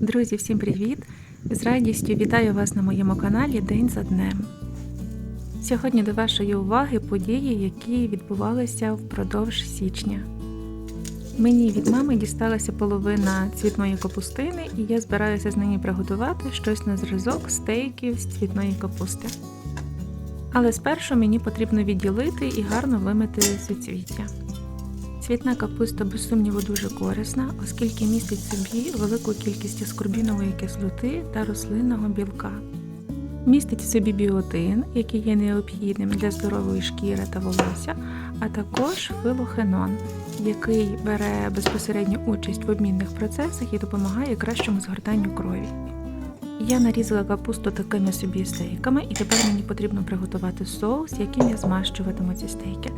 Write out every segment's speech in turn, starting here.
Друзі, всім привіт! З радістю вітаю вас на моєму каналі День за днем. Сьогодні до вашої уваги події, які відбувалися впродовж січня. Мені від мами дісталася половина цвітної капустини, і я збираюся з неї приготувати щось на зразок стейків з цвітної капусти. Але спершу мені потрібно відділити і гарно вимити суцвіття. Цвітна капуста, без сумніву, дуже корисна, оскільки містить в собі велику кількість аскорбінової кислоти та рослинного білка. Містить в собі біотин, який є необхідним для здорової шкіри та волосся, а також филохенон, який бере безпосередню участь в обмінних процесах і допомагає кращому згортанню крові. Я нарізала капусту такими собі стейками, і тепер мені потрібно приготувати соус, яким я змащуватиму ці стейки.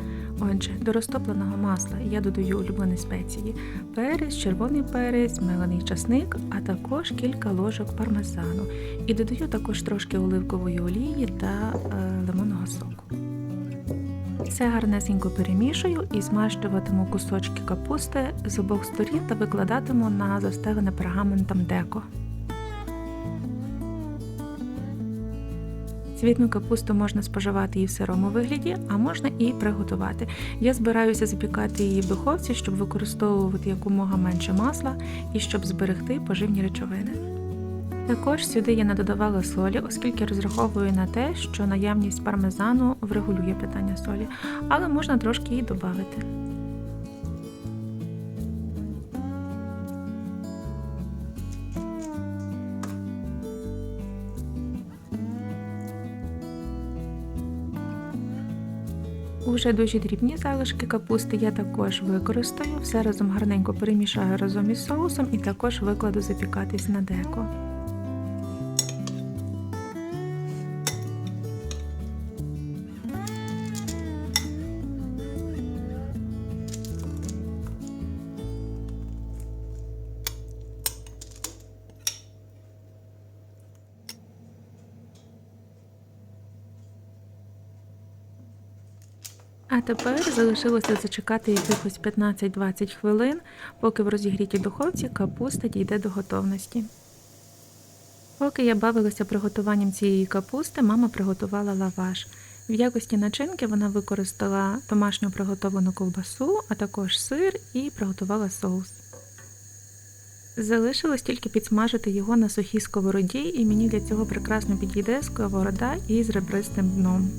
Отже, до розтопленого масла я додаю улюблені спеції: перець, червоний перець, мелений часник, а також кілька ложок пармезану. І додаю також трошки оливкової олії та е, лимонного соку. Все гарнесенько перемішую і змащуватиму кусочки капусти з обох сторін та викладатиму на застелене пергаментом деко. Цвітну капусту можна споживати і в сирому вигляді, а можна і приготувати. Я збираюся запікати її в духовці, щоб використовувати якомога менше масла і щоб зберегти поживні речовини. Також сюди я не додавала солі, оскільки розраховую на те, що наявність пармезану врегулює питання солі, але можна трошки її додати. Уже дуже дрібні залишки капусти я також використаю, все разом гарненько перемішаю разом із соусом і також викладу запікатись на деко. А тепер залишилося зачекати якихось 15-20 хвилин, поки в розігрітій духовці капуста дійде до готовності. Поки я бавилася приготуванням цієї капусти, мама приготувала лаваш. В якості начинки вона використала домашню приготовану ковбасу, а також сир і приготувала соус. Залишилось тільки підсмажити його на сухій сковороді, і мені для цього прекрасно підійде сковорода із ребристим дном.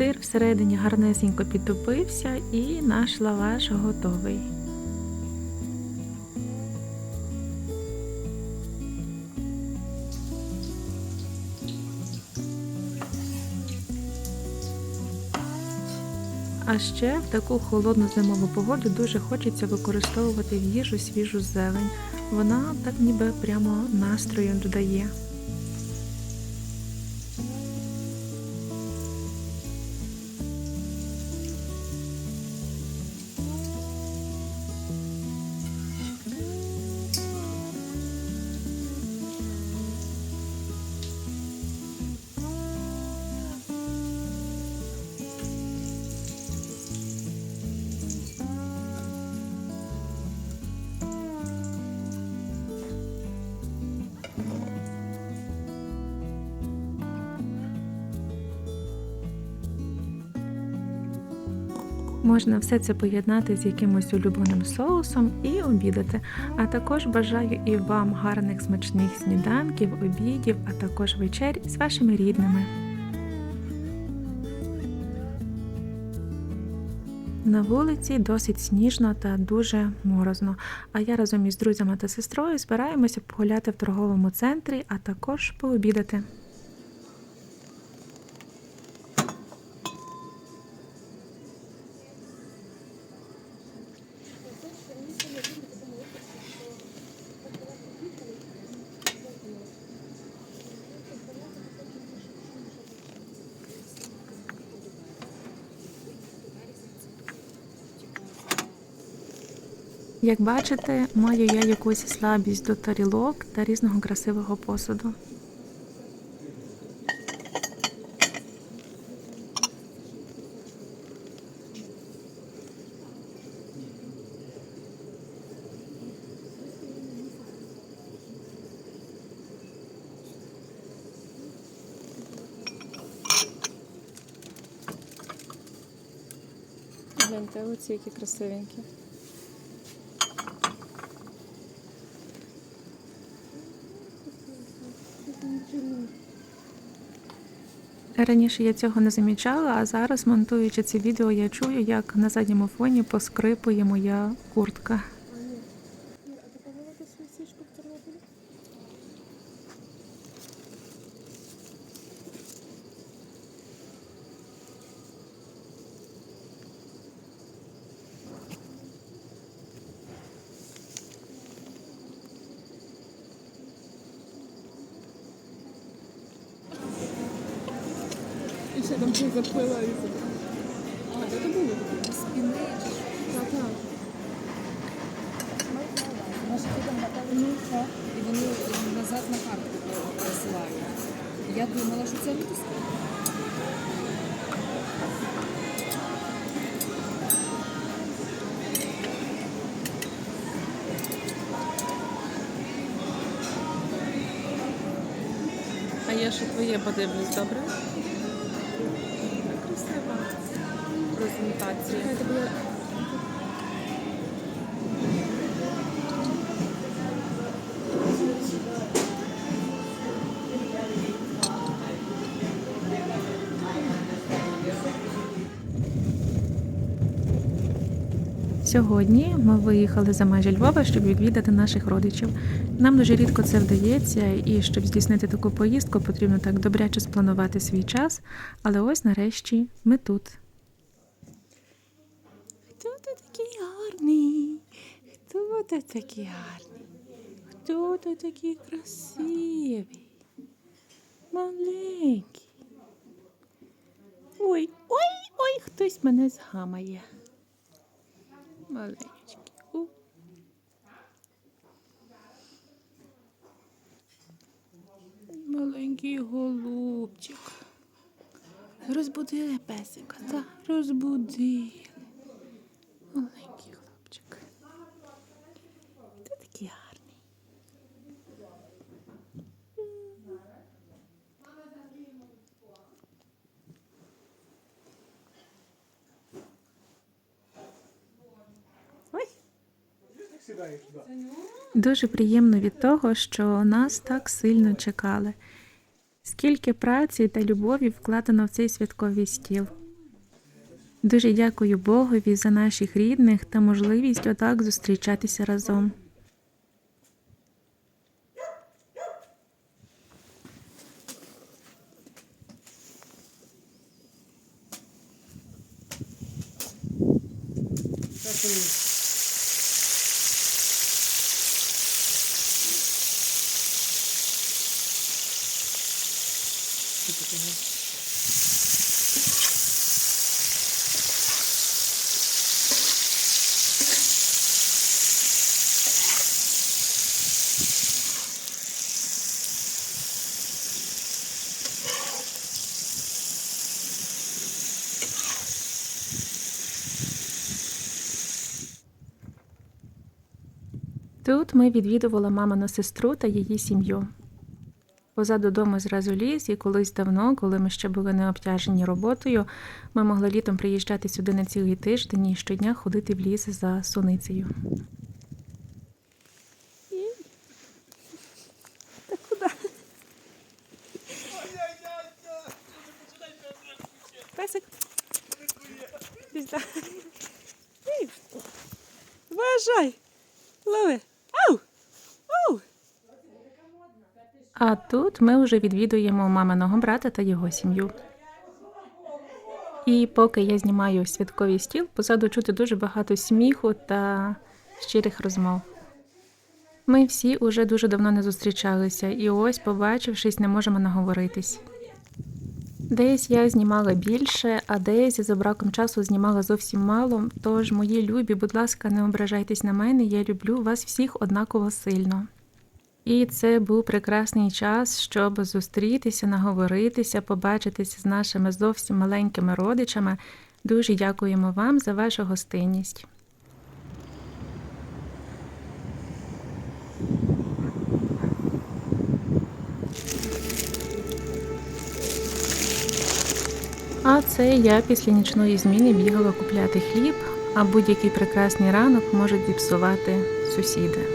Сир всередині гарнесенько підтопився і наш лаваш готовий. А ще в таку холодну зимову погоду дуже хочеться використовувати в їжу свіжу зелень. Вона так ніби прямо настрою додає. Можна все це поєднати з якимось улюбленим соусом і обідати. А також бажаю і вам гарних смачних сніданків, обідів, а також вечер з вашими рідними. На вулиці досить сніжно та дуже морозно. А я разом із друзями та сестрою збираємося погуляти в торговому центрі, а також пообідати. Як бачите, маю я якусь слабість до тарілок та різного красивого посуду. Гляньте, оці які красивенькі. Раніше я цього не замічала, а зараз, монтуючи це відео, я чую, як на задньому фоні поскрипує моя куртка. Там щось заплила і забрала. А, це було? Спіни. Так, так. І вони назад на картку присилають. Я думала, що це витискає. А я ще твоє подивлюсь, добре? Презентація. Сьогодні ми виїхали за межі Львова, щоб відвідати наших родичів. Нам дуже рідко це вдається, і щоб здійснити таку поїздку, потрібно так добряче спланувати свій час. Але ось нарешті ми тут. Хто тут такий гарний? Хто тут такий гарний? Хто тут такий красивий? Маленький. Ой, ой, ой, хтось мене згамає. Маленький. Маленький голубчик. Розбудили песика, так? Розбудили. Маленький хлопчик. Ти такий гарний. Дуже приємно від того, що нас так сильно чекали. Скільки праці та любові вкладено в цей святковий стіл. Дуже дякую Богові за наших рідних та можливість отак зустрічатися разом. Тут ми відвідували мамину сестру та її сім'ю. Позаду дому зразу ліс, і колись давно, коли ми ще були не обтяжені роботою, ми могли літом приїжджати сюди на цілий тиждень і щодня ходити в ліс за суницею. Та. Вважай, лови. А тут ми вже відвідуємо маминого брата та його сім'ю. І поки я знімаю святковий стіл, позаду чути дуже багато сміху та щирих розмов. Ми всі уже дуже давно не зустрічалися, і ось, побачившись, не можемо наговоритись. Десь я знімала більше, а десь за браком часу знімала зовсім мало. Тож, мої любі, будь ласка, не ображайтесь на мене, я люблю вас всіх однаково сильно. І це був прекрасний час, щоб зустрітися, наговоритися, побачитися з нашими зовсім маленькими родичами. Дуже дякуємо вам за вашу гостинність. А це я після нічної зміни бігала купляти хліб, а будь-який прекрасний ранок можуть зіпсувати сусіди.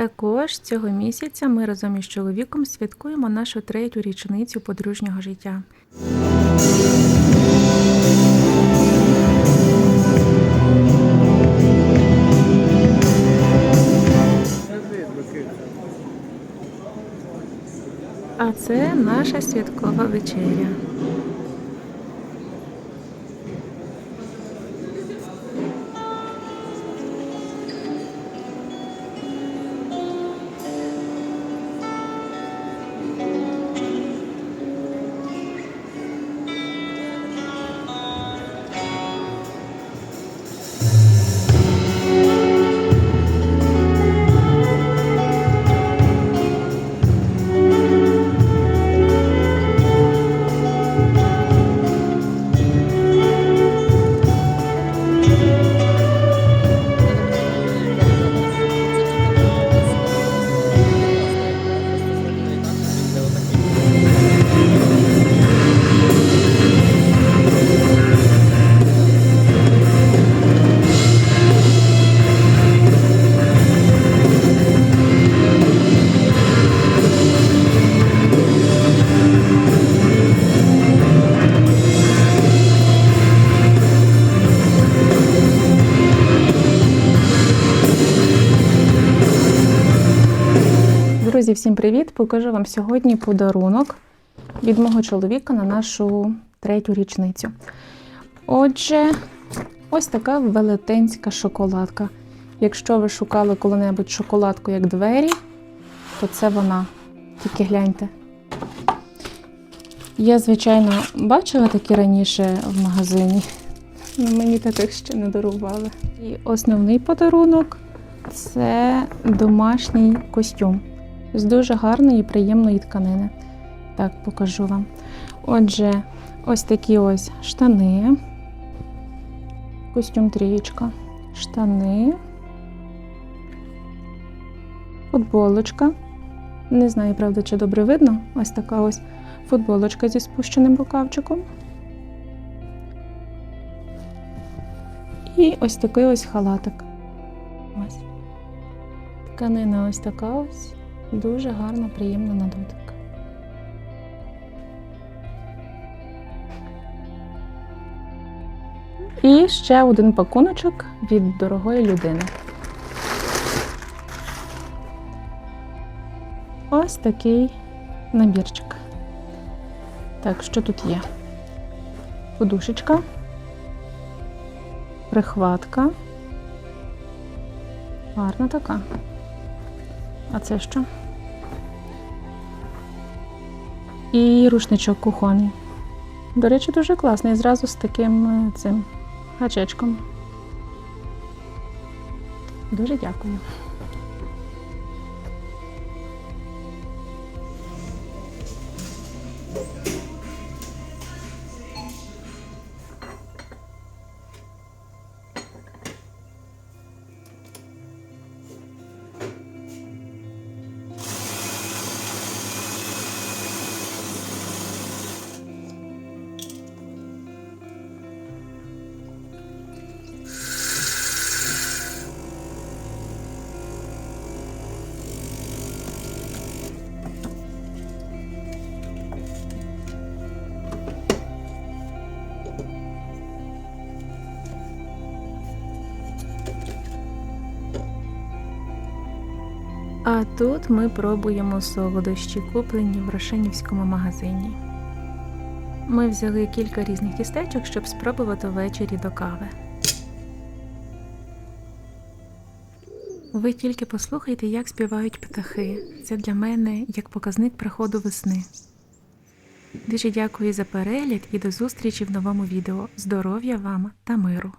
Також цього місяця ми разом із чоловіком святкуємо нашу третю річницю подружнього життя. А це наша святкова вечеря. Друзі, всім привіт! Покажу вам сьогодні подарунок від мого чоловіка на нашу третю річницю. Отже, ось така велетенська шоколадка. Якщо ви шукали коли-небудь шоколадку як двері, то це вона. Тільки гляньте. Я, звичайно, бачила такі раніше в магазині. але Мені таких ще не дарували. І основний подарунок це домашній костюм з дуже гарної приємної тканини. Так, покажу вам. Отже, ось такі ось штани. Костюм трієчка. Штани. Футболочка. Не знаю, правда, чи добре видно. Ось така ось футболочка зі спущеним рукавчиком. І ось такий ось халатик. Ось. Тканина ось така ось. Дуже гарно, приємно на дотик. І ще один пакуночок від дорогої людини. Ось такий набірчик. Так, що тут є? Подушечка, прихватка. Гарна така. А це що? І рушничок кухонний. До речі, дуже класний. Зразу з таким е, цим гачечком. Дуже дякую. А тут ми пробуємо солодощі, куплені в Рошенівському магазині. Ми взяли кілька різних тістечок, щоб спробувати ввечері до кави. Ви тільки послухайте, як співають птахи. Це для мене як показник приходу весни. Дуже дякую за перегляд і до зустрічі в новому відео. Здоров'я вам та миру!